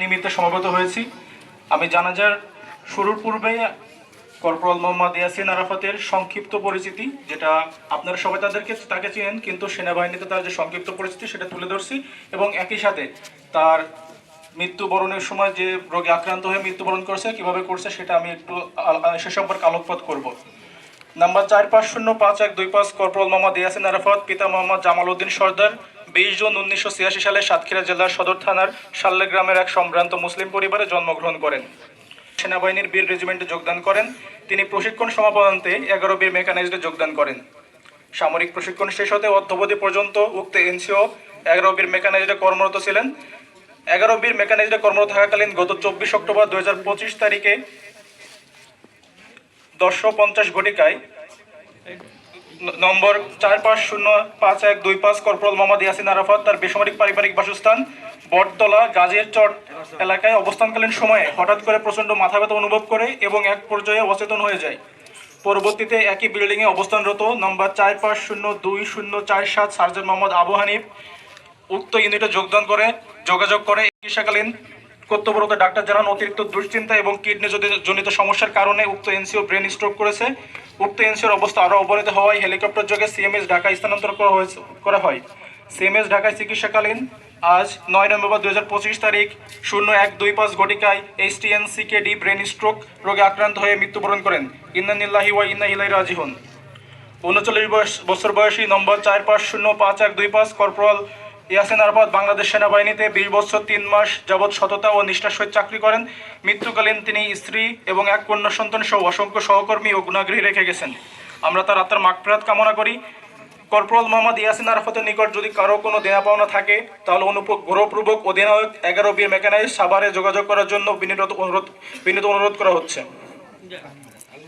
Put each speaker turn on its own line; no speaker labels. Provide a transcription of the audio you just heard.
নিমিত্তে সমবেত হয়েছি। আমি জানাজার শুরুর পূর্বে কর্পোরাল মোহাম্মদ ইয়াসিন আরাফাতের সংক্ষিপ্ত পরিচিতি, যেটা আপনারা সবাই তাদেরকে, তাকে চিনেন, কিন্তু সেনাবাহিনীতে তার যে সংক্ষিপ্ত পরিচিতি সেটা তুলে ধরছি এবং একই সাথে তার মৃত্যুবরণের সময় যে রোগে আক্রান্ত হয়ে মৃত্যুবরণ করছে, কীভাবে করছে সেটা আমি একটু সে সম্পর্কে আলোকপাত করব। নাম্বার চার পাঁচ শূন্য পাঁচ এক দুই পাঁচ কর্পোরাল মোহাম্মদ ইয়াসিন আরাফাত, পিতা মোহাম্মদ জামাল উদ্দিন সর্দার বিশ জুন উনিশশো ছিয়াশি সালে সাতক্ষীরা জেলার সদর থানার শাল্লে গ্রামের এক সম্ভ্রান্ত মুসলিম পরিবারে জন্মগ্রহণ করেন। সেনাবাহিনীর বীর রেজিমেন্টে যোগদান করেন। তিনি প্রশিক্ষণ সমাপনান্তে এগারো বীর মেকানাইজডে যোগদান করেন। সামরিক প্রশিক্ষণ শেষ হতে অদ্যবধি পর্যন্ত উক্ত এনসিও এগারো বীর মেকানাইজডে কর্মরত ছিলেন। এগারো বীর মেকানাইজডে কর্মরত থাকাকালীন গত চব্বিশ অক্টোবর দু হাজার পঁচিশ তারিখে দশশো পঞ্চাশ ঘটিকায় নম্বর চার পাঁচ শূন্য পাঁচ এক দুই পাঁচ কর্পোরাল মোহাম্মদ ইয়াসিন আরাফাত তার বেসামরিক পারিবারিক বাসস্থান বটতলা, গাজীর চট এলাকায় অবস্থানকালীন সময়ে হঠাৎ করে প্রচণ্ড মাথা ব্যথা অনুভব করে এবং এক পর্যায়ে অচেতন হয়ে যায়। পরবর্তীতে একই বিল্ডিংয়ে অবস্থানরত নম্বর চার পাঁচ শূন্য দুই শূন্য চার সাত সার্জন মোহাম্মদ আবু হানিফ উক্ত ইউনিটে যোগদান করে, যোগাযোগ করে। চিকিৎসাকালীন কর্তব্যরত ডাক্তার জানান অতিরিক্ত দুশ্চিন্তা এবং কিডনি জনিত সমস্যার কারণে উক্ত এনসিও ব্রেন স্ট্রোক করেছে। উক্ত এনসিওর অবস্থা আরও অবনতি হওয়ায় হেলিকপ্টার যোগে সিএমএস ঢাকা স্থানান্তর করা হয়েছে, করা হয়। সিএমএস ঢাকায় চিকিৎসাকালীন আজ নয় নভেম্বর দু হাজার পঁচিশ তারিখ শূন্য এক দুই পাঁচ ঘটিকায় H T N CKD brain stroke রোগে আক্রান্ত হয়ে মৃত্যুবরণ করেন। ইন্নানিল্লাহি ওয়া ইন্না ইলাই রাজিহুন উনচল্লিশ বছর বয়সী নম্বর চার পাঁচ শূন্য পাঁচ এক দুই পাঁচ কর্পোরাল ইয়াসিন আরফাত বাংলাদেশ সেনাবাহিনীতে বিশ বছর, তিন মাস যাবৎ সততা ও নিষ্ঠার সহিত চাকরি করেন। মৃত্যুকালীন তিনি স্ত্রী এবং এক কন্যা সন্তান সহ অসংখ্য সহকর্মী ও গুণাগৃহী রেখে গেছেন। আমরা তার আত্মার মাগফিরাত কামনা করি। কর্পোরাল মোহাম্মদ ইয়াসিন আরফাতের নিকট যদি কারও কোনো দেনা পাওনা থাকে, তাহলে অনুপ অনুগ্রহপূর্বক অধিনায়ক এগারো বীর মেকানাইজ সাভারে যোগাযোগ করার জন্য বিনীত অনুরোধ বিনীত অনুরোধ করা হচ্ছে।